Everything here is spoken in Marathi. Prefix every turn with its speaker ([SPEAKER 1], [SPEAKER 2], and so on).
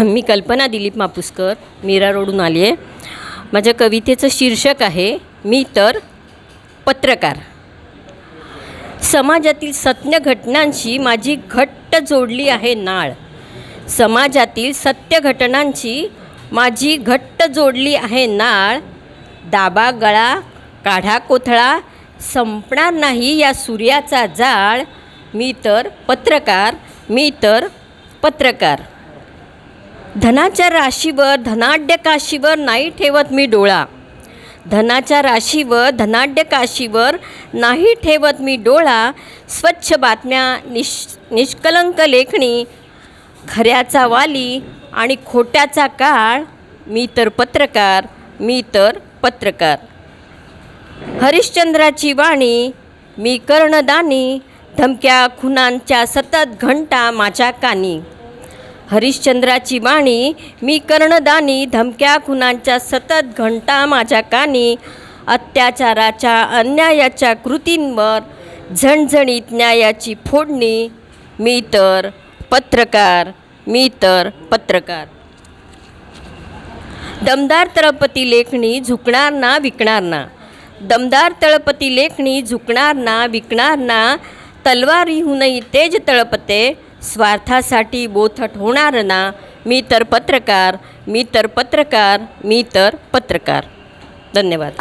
[SPEAKER 1] मी कल्पना दिलीप मापुसकर मीरा रोडून आली आहे माझ्या कवितेचं शीर्षक आहे मी तर पत्रकार. समाजातील सत्य घटनांशी माझी घट्ट जोडली आहे नाळ. समाजातील सत्य घटनांची माझी घट्ट जोडली आहे नाळ. दाबा गळा काढा कोथळा संपणार नाही या सूर्याचा जाळ. मी तर पत्रकार मी तर पत्रकार. धनाच्या राशीवर धनाढ्य काशीवर नाही ठेवत मी डोळा. धनाच्या राशीवर धनाढ्य काशीवर नाही ठेवत मी डोळा. स्वच्छ बातम्या निश निष्कलंक लेखणी खऱ्याचा वाली आणि खोट्याचा काळ. मी तर पत्रकार मी तर पत्रकार. हरिश्चंद्राची वाणी मी कर्णदानी. धमक्या खुनांच्या सतत घंटा माझ्या कानी. हरिश्चंद्राची वाणी मी कर्णदानी धमक्या खुनांच्या सतत घंटा माझ्या कानी अत्याचाराच्या अन्यायाच्या कृतींवर झणझणीत न्यायाची फोडणी मी तर पत्रकार मी तर पत्रकार. दमदार तळपती लेखणी झुकणार ना विकणार ना. दमदार तळपती लेखणी झुकणार ना विकणार ना. तलवारीहूनही तेज तळपते स्वार्थासाठी बोथट होणार ना मी तर पत्रकार मी तर पत्रकार मी तर पत्रकार. धन्यवाद.